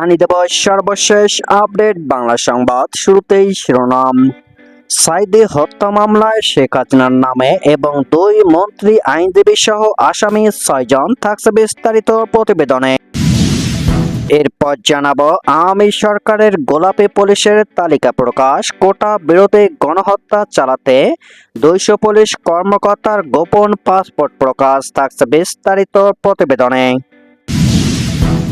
জানিয়ে দেব সর্বশেষ আপডেট বাংলা সংবাদ শুরুতেই শিরোনাম। সাইদে হত্যা মামলায় শেখ হাসিনার নামে এবং দুই মন্ত্রী আইনজীবী সহ আসামি ছয়জন থাকছে বিস্তারিত প্রতিবেদনে। এরপর জানাব, আওয়ামী সরকারের গোলাপি পুলিশের তালিকা প্রকাশ। কোটা বিরোধী গণহত্যা চালাতে দুইশো পুলিশ কর্মকর্তার গোপন পাসপোর্ট প্রকাশ, থাকছে বিস্তারিত প্রতিবেদনে।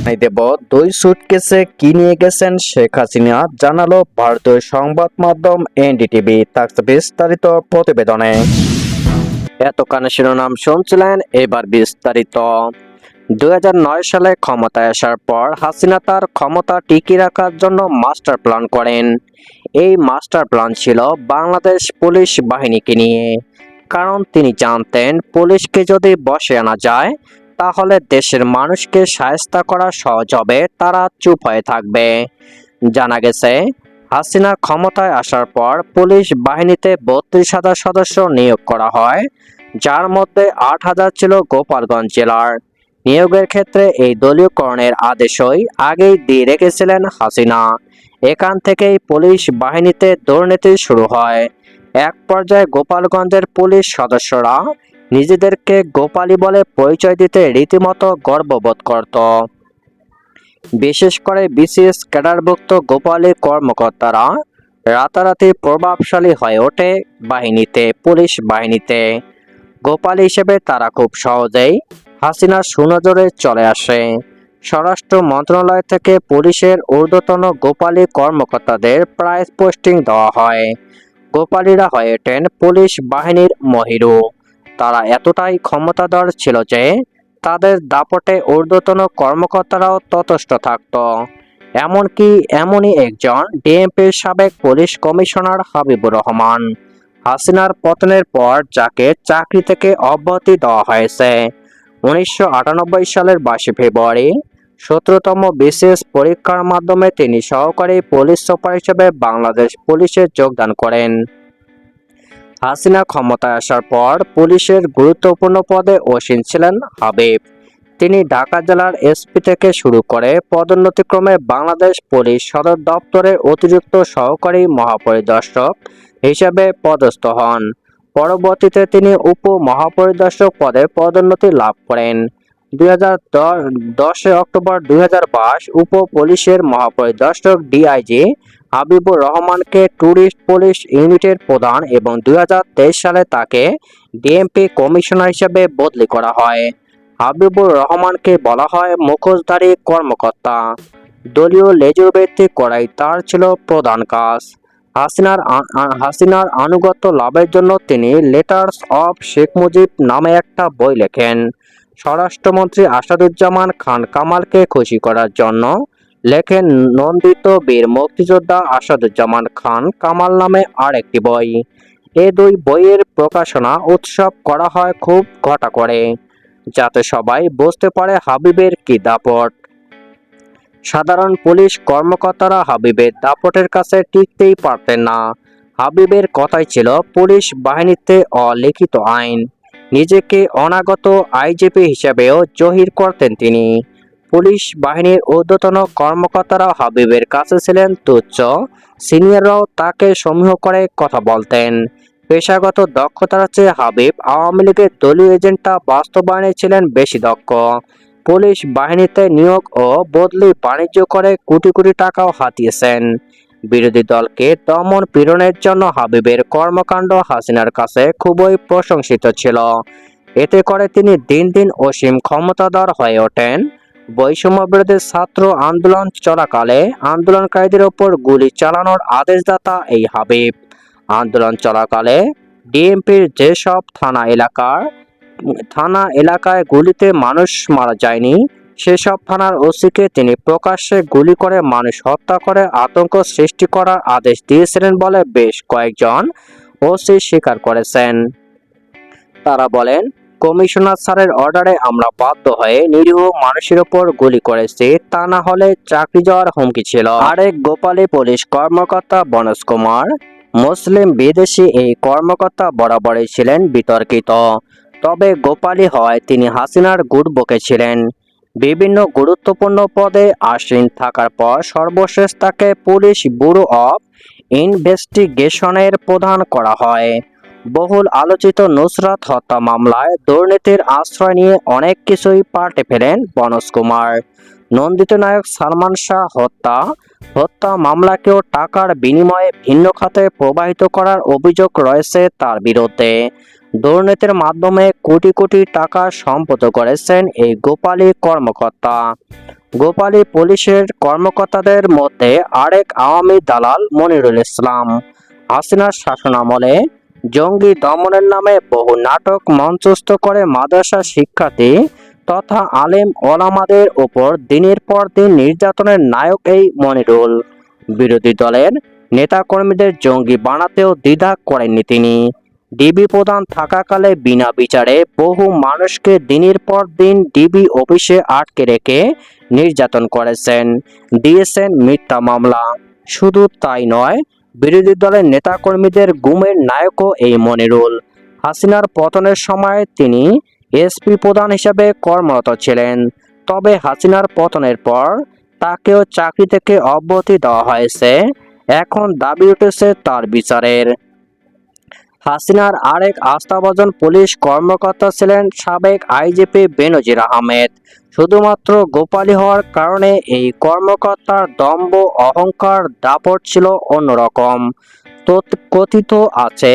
জানাই দেব, দুই সুটকেসে কি নিয়ে গেছেন শেখ হাসিনা জানালো ভারতীয় সংবাদ মাধ্যম এনডিটিভি থাকছে বিস্তারিত প্রতিবেদনে। এতক্ষণে শিরোনাম শুনছিলেন এবার বিস্তারিত। দুই সালে ক্ষমতায় আসার পর হাসিনা তার ক্ষমতা টিকিয়ে রাখার জন্য মাস্টার প্ল্যান করেন। এই মাস্টার প্ল্যান ছিল বাংলাদেশ পুলিশ বাহিনীকে নিয়ে। কারণ তিনি জানতেন পুলিশকে যদি বসে আনা যায় তাহলে দেশের মানুষকে সায়স্তা করা সহজ হবে, তারা চুপ হয়ে থাকবে। জানা গেছে হাসিনা ক্ষমতায় আসার পর পুলিশ বাহিনীতে বত্রিশ হাজার সদস্য নিয়োগ করা হয়, যার মধ্যে আট হাজার ছিল গোপালগঞ্জ জেলার। নিয়োগের ক্ষেত্রে এই দলীয়করণের আদেশই আগেই দিয়ে রেখেছিলেন হাসিনা। এখান থেকেই পুলিশ বাহিনীতে দুর্নীতি শুরু হয়। এক পর্যায়ে গোপালগঞ্জের পুলিশ সদস্যরা নিজেদেরকে গোপালী বলে পরিচয় দিতে রীতিমতো গর্ববোধ করত। বিশেষ করে বিশেষ ক্যাডারভুক্ত গোপালী কর্মকর্তারা রাতারাতি প্রভাবশালী হয়ে ওঠে বাহিনীতে, পুলিশ বাহিনীতে। গোপালী হিসেবে তারা খুব সহজেই হাসিনার সুনজরে চলে আসে। স্বরাষ্ট্র মন্ত্রণালয় থেকে পুলিশের ঊর্ধ্বতন গোপালী কর্মকর্তাদের প্রায় পোস্টিং দেওয়া হয়। গোপালীরা হয়ে ওঠেন পুলিশ বাহিনীর মহিরু। তারা এতটাই ক্ষমতাধর ছিল যে তাদের দাপটে ঊর্ধ্বতন কর্মকর্তারাও ততস্থ থাকত। এমনকি এমনই একজন ডিএমপির সাবেক পুলিশ কমিশনার হাবিবুর রহমান। হাসিনার পতনের পর যাকে চাকরি থেকে অব্যাহতি দেওয়া হয়েছে, উনিশশো আটানব্বই সালের বাইশে ফেব্রুয়ারি, সতেরোতম বিশেষ পরীক্ষার মাধ্যমে তিনি সহকারী পুলিশ সুপার হিসেবে বাংলাদেশ পুলিশে যোগদান করেন। হাসিনা ক্ষমতায় আসার পর পুলিশের গুরুত্বপূর্ণ পদে অসীন ছিলেন হাবিব। তিনি ঢাকা জেলার এসপি থেকে শুরু করে পদোন্নতিক্রমে বাংলাদেশ পুলিশ সদর দপ্তরের অতিরিক্ত সহকারী মহাপরিদর্শক হিসেবে পদস্থ হন। পরবর্তীতে তিনি উপ মহাপরিদর্শক পদে পদোন্নতি লাভ করেন। দুই অক্টোবর দুই হাজার বাইশ উপ পুলিশের মহাপরিদর্শক ডিআইজি হাবিবুর রহমানকে ট্যুরিস্ট পুলিশ ইউনিটের প্রধান এবং দু হাজার তেইশ সালে তাকে ডিএমপি কমিশনার হিসেবে বদলি করা হয়। হাবিবুর রহমানকে বলা হয় মুখোশধারী কর্মকর্তা। দলীয় লেজুর ভিত্তিক করাই তার ছিল প্রধান কাজ। হাসিনার হাসিনার আনুগত্য লাভের জন্য তিনি লেটার্স অফ শেখ মুজিব নামে একটা বই লেখেন। স্বরাষ্ট্রমন্ত্রী আসাদুজ্জামান খান কামালকে খুশি করার জন্য লেখেন নন্দিত বীর মুক্তিযোদ্ধা আসাদুজ্জামান খান কামাল নামে আরেকটি বই। এ দুই বইয়ের প্রকাশনা উৎসব করা হয় খুব ঘটা করে, যাতে সবাই বুঝতে পারে হাবিবের কি দাপট। সাধারণ পুলিশ কর্মকর্তারা হাবিবের দাপটের কাছে টিকতেই পারতেন না। হাবিবের কথাই ছিল পুলিশ বাহিনীতে অলিখিত আইন। নিজেকে অনাগত আইজিপি হিসেবেও জহির করতেন তিনি। পুলিশ বাহিনীর ঊর্ধ্বতন কর্মকর্তারা হাবিবের কাছে ছিলেন তুচ্ছ। সিনিয়ররাও তাকে সমীহ করে কথা বলতেন। পেশাগত দক্ষতার চেয়ে হাবিব আওয়ামী লীগের দলীয় এজেন্টটা বাস্তবায়নে ছিলেন বেশি দক্ষ। পুলিশ বাহিনীতে নিয়োগ ও বদলি বাণিজ্য করে কোটি কোটি টাকাও হাতিয়েছেন। বিরোধী দলকে দমন পীড়নের জন্য হাবিবের কর্মকাণ্ড হাসিনার কাছে খুবই প্রশংসিত ছিল। এতে করে তিনি দিন দিন অসীম ক্ষমতাধর হয়ে ওঠেন। বৈষম্য বিরোধী ছাত্র আন্দোলন চলাকালে আন্দোলনকারীদের ওপর গুলি চালানোর আদেশদাতা এই হাবিব। আন্দোলন চলাকালে ডিএমপির যেসব থানা এলাকার, থানা এলাকায় গুলিতে মানুষ মারা যায়নি, সেসব থানার ওসিকে তিনি প্রকাশ্যে গুলি করে মানুষ হত্যা করে আতঙ্ক সৃষ্টি করার আদেশ দিয়েছিলেন বলে বেশ কয়েকজন ওসি স্বীকার করেছেন। তারা বলেন কমিশনার স্যারের অর্ডারে আমরা বাধ্য হয়ে নিরীহ মানুষের ওপর গুলি করেছি, তা না হলে চাকরি যাওয়ার হুমকি ছিল। আরেক গোপালী পুলিশ কর্মকর্তা বনজ কুমার, মুসলিম বিদেশি এই কর্মকর্তা বরাবরই ছিলেন বিতর্কিত। তবে গোপালী হয় তিনি হাসিনার গুড় বকেছিলেন বিভিন্ন গুরুত্বপূর্ণ পদে আসীন থাকার পর সর্বশেষ তাকে পুলিশ ব্যুরো অফ ইনভেস্টিগেশনের প্রধান করা হয়। বহুল আলোচিত নুসরাত হত্যা মামলায় দুর্নীতির আশ্রয় নিয়ে অনেক কিছুই পাল্টে ফেলেন বনজ কুমার। নন্দিত নায়ক সালমান শাহ হত্যা হত্যা মামলাকেও টাকার বিনিময়ে ভিন্ন খাতে প্রবাহিত করার অভিযোগ রয়েছে তার বিরুদ্ধে। দুর্নীতির মাধ্যমে কোটি কোটি টাকা সম্পদ করেছেন এই গোপালী কর্মকর্তা। গোপালী পুলিশের কর্মকর্তাদের মধ্যে আরেক আওয়ামী দালাল মনিরুল ইসলাম। হাসিনার শাসনামলে জঙ্গি দমনের নামে বহু নাটক মঞ্চস্থ করে মাদ্রাসা শিক্ষার্থী তথা আলেম ওলামাদের ওপর দিনের পর দিন নির্যাতনের নায়ক এই মনিরুল। বিরোধী দলের নেতাকর্মীদের জঙ্গি বানাতেও দ্বিধা করেননি তিনি। ডিবি প্রধান থাকাকালে বিনা বিচারে বহু মানুষকে দিনের পর দিন ডিবি অফিসে আটকে রেখে নির্যাতন করেছেন। দিয়েছেন মিথ্যা মামলা। শুধু তাই নয় বিরোধী দলের নেতাকর্মীদের গুমের নায়কও এই মনিরুল। হাসিনার পতনের সময় তিনি এসপি প্রধান হিসেবে কর্মরত ছিলেন। তবে হাসিনার পতনের পর তাকেও চাকরি থেকে অব্যাহতি দেওয়া হয়েছে। এখন দাবি উঠেছে তার বিচারের হাসিনার আরেক আস্থাভাজন পুলিশ কর্মকর্তা ছিলেন সাবেক আইজিপি বেনজির আহমেদ। শুধুমাত্র গোপালী হওয়ার কারণে এই কর্মকর্তার দম্ভ, অহংকার, দাপট ছিল অন্যরকম। কথিত আছে,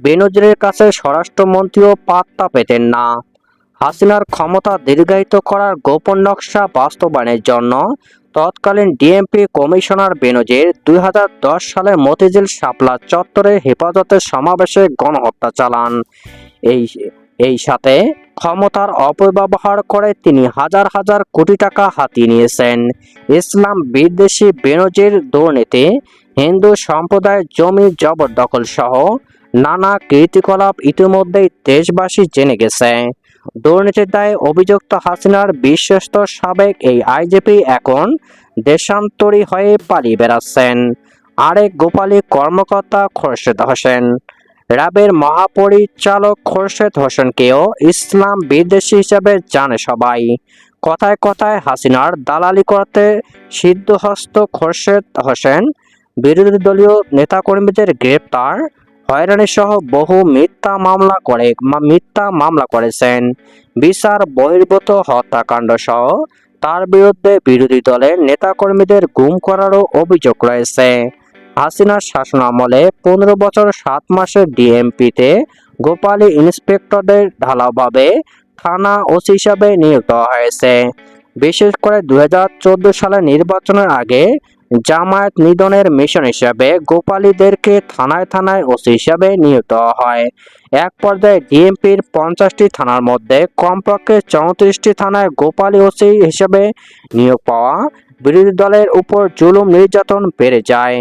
বেনজিরের কাছে স্বরাষ্ট্রমন্ত্রীও পাত্তা পেতেন না। হাসিনার ক্ষমতা দীর্ঘায়িত করার গোপন নকশা বাস্তবায়নের জন্য তৎকালীন ডিএমপি কমিশনার বেনজির দুই সালে মতিঝিল শাপলা চত্বরে হেফাজতের সমাবেশে গণহত্যা চালান। এই এই সাথে ক্ষমতার অপব্যবহার করে তিনি হাজার হাজার কোটি টাকা হাতিয়ে নিয়েছেন। ইসলাম বিদ্বেষী বেনজির দুর্নীতি, হিন্দু সম্প্রদায়ের জমি জবরদখল সহ নানা কীর্তিকলাপ ইতিমধ্যেই দেশবাসী জেনে গেছে। দুর্নীতির দায়ে অভিযুক্ত হাসিনার বিশ্বস্ত সাবেক এই আইজিপি এখন দেশান্তরী হয়ে পালিয়ে বেড়াচ্ছেন। আরেক গোপালী কর্মকর্তা খোরশেদ হোসেন। র্যাবের মহাপরিচালক খোরশেদ হোসেনকেও ইসলাম বিদ্বেষী হিসেবে জানে সবাই। কথায় কথায় হাসিনার দালালি করতে সিদ্ধহস্ত খোরশেদ হোসেন, বিরোধী দলীয় নেতাকর্মীদের গ্রেপ্তার হয়রানি সহ বহু মিথ্যা মামলা করে মিথ্যা মামলা করেছেন। বিচার বহির্ভূত হত্যাকাণ্ড সহ তার বিরুদ্ধে বিরোধী দলের নেতাকর্মীদের গুম করারও অভিযোগ রয়েছে। হাসিনার শাসনামলে পনেরো বছর সাত মাসের ডিএমপিতে গোপালী ইন্সপেক্টরদের ঢালাওভাবে থানা ওসি হিসাবে নিয়োগ দেওয়া হয়েছে। বিশেষ করে দুই হাজার চোদ্দ সালে নির্বাচনের আগে জামায়াত নিধনের মিশন হিসাবে গোপালীদেরকে থানায় থানায় ওসি হিসাবে নিয়োগ হয়। এক পর্যায়ে ডিএমপির পঞ্চাশটি থানার মধ্যে কমপক্ষে চৌত্রিশটি থানায় গোপালী ওসি হিসেবে নিয়োগ পাওয়া বিরোধী দলের উপর জুলুম নির্যাতন বেড়ে যায়।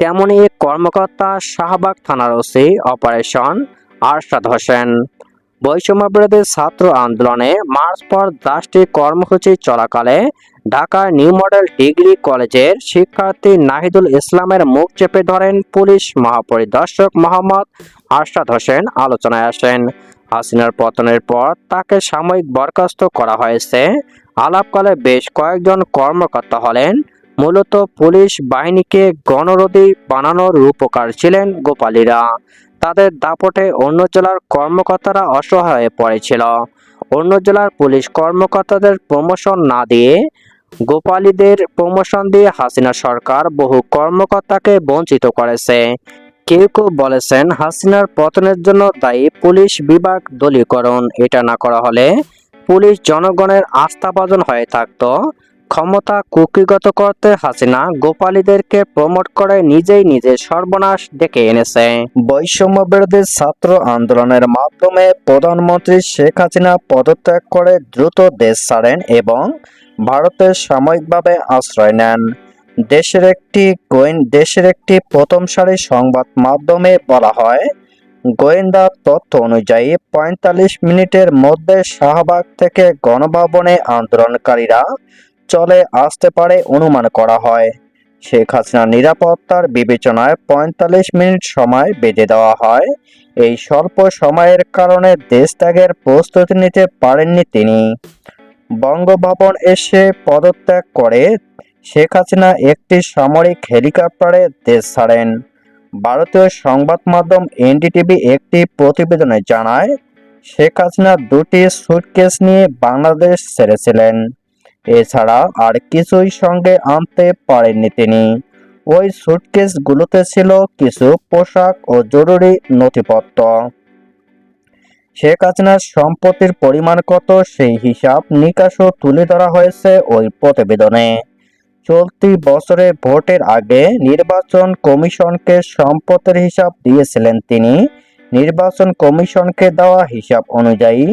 তেমনি এক কর্মকর্তা শাহবাগ থানার ওসি অপারেশন আরশাদ হোসেন বৈষম্য বিরোধী ছাত্র আন্দোলনে মার্চ পর রাষ্ট্রী কর্মসূচি চলাকালে ঢাকার নিউ মডেল ডিগ্রি কলেজের শিক্ষার্থী নাহিদুল ইসলামের মুখ চেপে ধরেন পুলিশ মহাপরিদর্শক মোহাম্মদ আরশাদ হোসেন আলোচনায় আসেন। হাসিনার পতনের পর তাকে সাময়িক বরখাস্ত করা হয়েছে। আলাপকালে বেশ কয়েকজন কর্মকর্তা হলেন মূলত পুলিশ বাহিনীকে গণরোধী বানানোর রূপকার ছিলেন গোপালীরা। তাদের দাপটে অন্য জেলার কর্মকর্তারা অসহায় হয়ে পড়েছিল। অন্য জেলার পুলিশ কর্মকর্তাদের প্রমোশন না দিয়ে গোপালীদের প্রমোশন দিয়ে হাসিনা সরকার বহু কর্মকর্তাকে বঞ্চিত করেছে। কেউ কেউ বলেছেন হাসিনার পতনের জন্য দায়ী পুলিশ বিভাগ দলীয়করণ এটা না করা হলে পুলিশ জনগণের আস্থাভাজন হয়ে থাকতো। ক্ষমতা কুক্ষিগত করতে হাসিনা গোপালীদেরকে প্রমোট করে নিজেই নিজের সর্বনাশ ডেকে এনেছে। বৈষম্য বিরোধী ছাত্র আন্দোলনের মাধ্যমে প্রধানমন্ত্রী শেখ হাসিনা পদত্যাগ করে দ্রুত দেশ ছাড়েন এবং ভারতে সাময়িকভাবে আশ্রয় নেন। দেশের একটি গোয়েন, দেশের একটি প্রথম সারি সংবাদ মাধ্যমে বলা হয়, গোয়েন্দা তথ্য অনুযায়ী পঁয়তাল্লিশ মিনিটের মধ্যে শাহবাগ থেকে গণভবনে আন্দোলনকারীরা চলে আসতে পারে অনুমান করা হয়। শেখ হাসিনার নিরাপত্তার বিবেচনায় পঁয়তাল্লিশ মিনিট সময় বেঁধে দেওয়া হয়। এই স্বল্প সময়ের কারণে দেশ ত্যাগের প্রস্তুতি নিতে পারেননি তিনি। বঙ্গভবন এসে পদত্যাগ করে শেখ হাসিনা একটি সামরিক হেলিকপ্টারে দেশ ছাড়েন। ভারতীয় সংবাদ মাধ্যম এনডিটিভি একটি প্রতিবেদনে জানায়, শেখ হাসিনা দুটি সুটকেস নিয়ে বাংলাদেশ ছেড়েছিলেন। এছাড়া আর কিছুই সঙ্গে আনতে পারেননি তিনি। ওই সুটকেসগুলোতে ছিল কিছু পোশাক ও জরুরি নথিপত্র। শেখ হাসিনার সম্পত্তির পরিমাণ কত সেই হিসাব নিকাশও তুলে ধরা হয়েছে ওই প্রতিবেদনে। চলতি বছরে ভোটের আগে নির্বাচন কমিশনকে সম্পদের হিসাব দিয়েছিলেন তিনি। নির্বাচন কমিশনকে দেওয়া হিসাব অনুযায়ী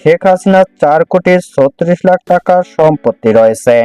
শেখ হাসিনার চার কোটি ছত্রিশ লাখ টাকার সম্পত্তি রয়েছে।